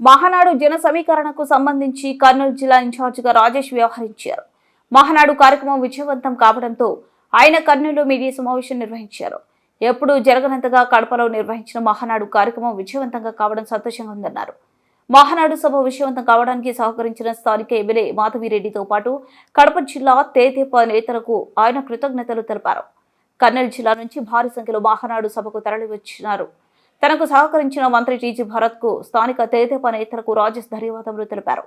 మహానాడు జన సమీకరణకు సంబంధించి కర్నూలు జిల్లా ఇన్ఛార్జిగా రాజేష్ వ్యవహరించారు. మహానాడు కార్యక్రమం విజయవంతం కావడంతో ఆయన కర్నూలు మీడియా సమావేశం నిర్వహించారు. ఎప్పుడూ జరగనంతగా కడపలో నిర్వహించిన మహానాడు కార్యక్రమం విజయవంతంగా కావడం సంతోషంగా ఉందన్నారు. మహానాడు సభ విజయవంతం కావడానికి సహకరించిన స్థానిక ఎమ్మెల్యే మాధవిరెడ్డితో పాటు కడప జిల్లా తేతేప నేతలకు ఆయన కృతజ్ఞతలు తెలిపారు. కర్నూలు జిల్లా నుంచి భారీ సంఖ్యలో మహానాడు సభకు తరలివచ్చినారు. తనకు సహకరించిన మంత్రి టీజీ భరత్కు స్థానిక తేతేప నేతలకు రాజేష్ ధన్యవాదములు తెలిపారు.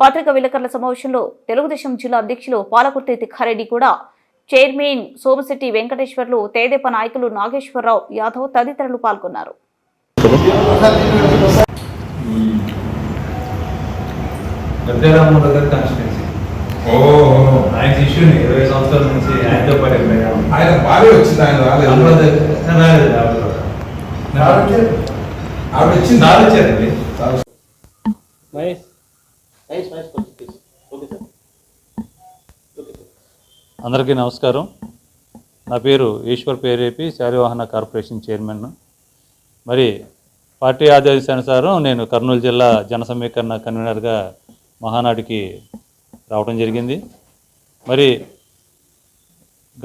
పత్రికా విలేకరుల సమావేశంలో తెలుగుదేశం జిల్లా అధ్యక్షులు పాలకుర్తి తిక్కారెడ్డి కూడా చైర్మన్ సోమశెట్టి వెంకటేశ్వర్లు తేదేప నాయకులు నాగేశ్వరరావు యాదవ్ తదితరులు పాల్గొన్నారు. ఆయన ఇరవై సంవత్సరాల నుంచి ఆయనతో పాటు ఆయన భార్య వచ్చింది ఆయన రాలేదు రాలేదు. ఆవిడ నాలుగు అందరికీ నమస్కారం. నా పేరు ఈశ్వర్ పేరేపి శారీవాహన కార్పొరేషన్ చైర్మన్. మరి పార్టీ ఆదేశానుసారం నేను కర్నూలు జిల్లా జన సమీకరణ కన్వీనర్గా మహానాడికి రావడం జరిగింది. మరి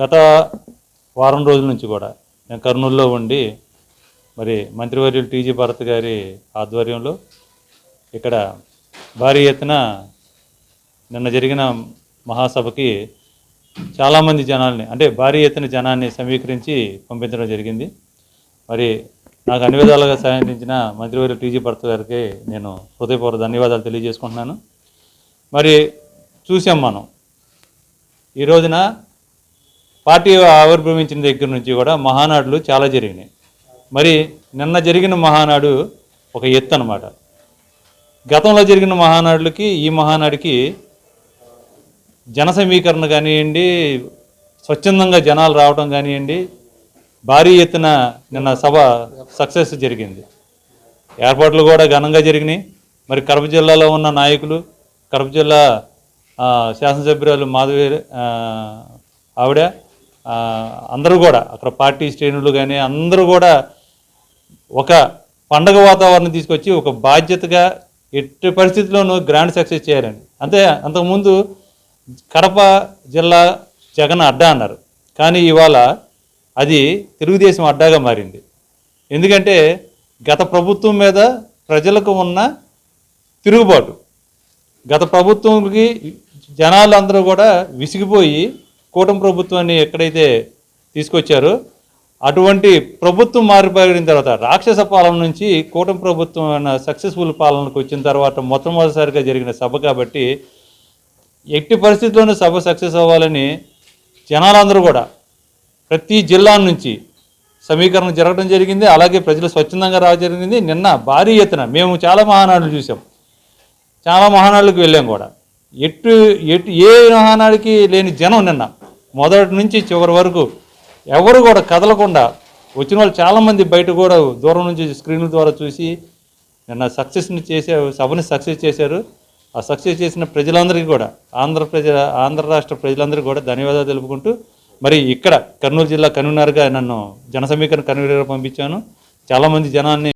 గత వారం రోజుల నుంచి కూడా నేను కర్నూలులో ఉండి మరి మంత్రివర్యులు టీజీ భరత్ గారి ఆధ్వర్యంలో ఇక్కడ భారీ ఎత్తున నిన్న జరిగిన మహాసభకి చాలామంది జనాల్ని అంటే భారీ ఎత్తున జనాన్ని సమీకరించి పంపించడం జరిగింది. మరి నాకు అన్ని విధాలుగా సహకరించిన మంత్రివర్య టీజీ భరత్ గారికి నేను హృదయపూర్వక ధన్యవాదాలు తెలియజేసుకుంటున్నాను. మరి చూసాం మనం ఈ రోజున పార్టీ ఆవిర్భవించిన దగ్గర నుంచి కూడా మహానాడులు చాలా జరిగినాయి. మరి నిన్న జరిగిన మహానాడు ఒక ఎత్తు అనమాట గతంలో జరిగిన మహానాడులకి ఈ మహానాడికి జన సమీకరణ కానివ్వండి స్వచ్ఛందంగా జనాలు రావడం కానివ్వండి భారీ ఎత్తున నిన్న సభ సక్సెస్ జరిగింది. ఏర్పాట్లు కూడా ఘనంగా జరిగినాయి. మరి కడప జిల్లాలో ఉన్న నాయకులు కడప జిల్లా శాసనసభ్యురాలు మాధవి ఆవిడ అందరూ కూడా అక్కడ పార్టీ శ్రేణులు కానీ అందరూ కూడా ఒక పండగ వాతావరణం తీసుకొచ్చి ఒక బాధ్యతగా ఎట్టి పరిస్థితుల్లోనూ గ్రాండ్ సక్సెస్ చేయాలని. అంతే అంతకుముందు కడప జిల్లా జగన్ అడ్డా అన్నారు. కానీ ఇవాళ అది తెలుగుదేశం అడ్డాగా మారింది. ఎందుకంటే గత ప్రభుత్వం మీద ప్రజలకు ఉన్న తిరుగుబాటు గత ప్రభుత్వంకి జనాలు అందరూ కూడా విసిగిపోయి కూటమి ప్రభుత్వాన్ని ఎక్కడైతే తీసుకొచ్చారో అటువంటి ప్రభుత్వం మారిపోయిన తర్వాత రాక్షస పాలన నుంచి కూటమి ప్రభుత్వం సక్సెస్ఫుల్ పాలనకు వచ్చిన తర్వాత మొట్టమొదటిసారిగా జరిగిన సభ కాబట్టి ఎట్టి పరిస్థితుల్లోనూ సభ సక్సెస్ అవ్వాలని జనాలందరూ కూడా ప్రతి జిల్లా నుంచి సమీకరణ జరగడం జరిగింది. అలాగే ప్రజలు స్వచ్ఛందంగా రావడం జరిగింది. నిన్న భారీ ఎత్తున మేము చాలా మహానాడులు చూసాం చాలా మహానాడులకు వెళ్ళాం కూడా. ఎటు ఎటు ఏ మహానాడికి లేని జనం నిన్న మొదటి నుంచి చివరి వరకు ఎవరు కూడా కదలకుండా వచ్చిన వాళ్ళు చాలామంది బయట కూడా దూరం నుంచి స్క్రీన్ల ద్వారా చూసి నిన్న సక్సెస్ని చేసే సభని సక్సెస్ చేశారు. ఆ సక్సెస్ చేసిన ప్రజలందరికీ కూడా ఆంధ్ర ప్రజ ఆంధ్ర రాష్ట్ర ప్రజలందరికీ కూడా ధన్యవాదాలు తెలుపుకుంటూ మరి ఇక్కడ కర్నూలు జిల్లా కన్వీనర్గా నన్ను జన సమీకరణ కన్వీనర్గా పంపించాను. చాలామంది జనాన్ని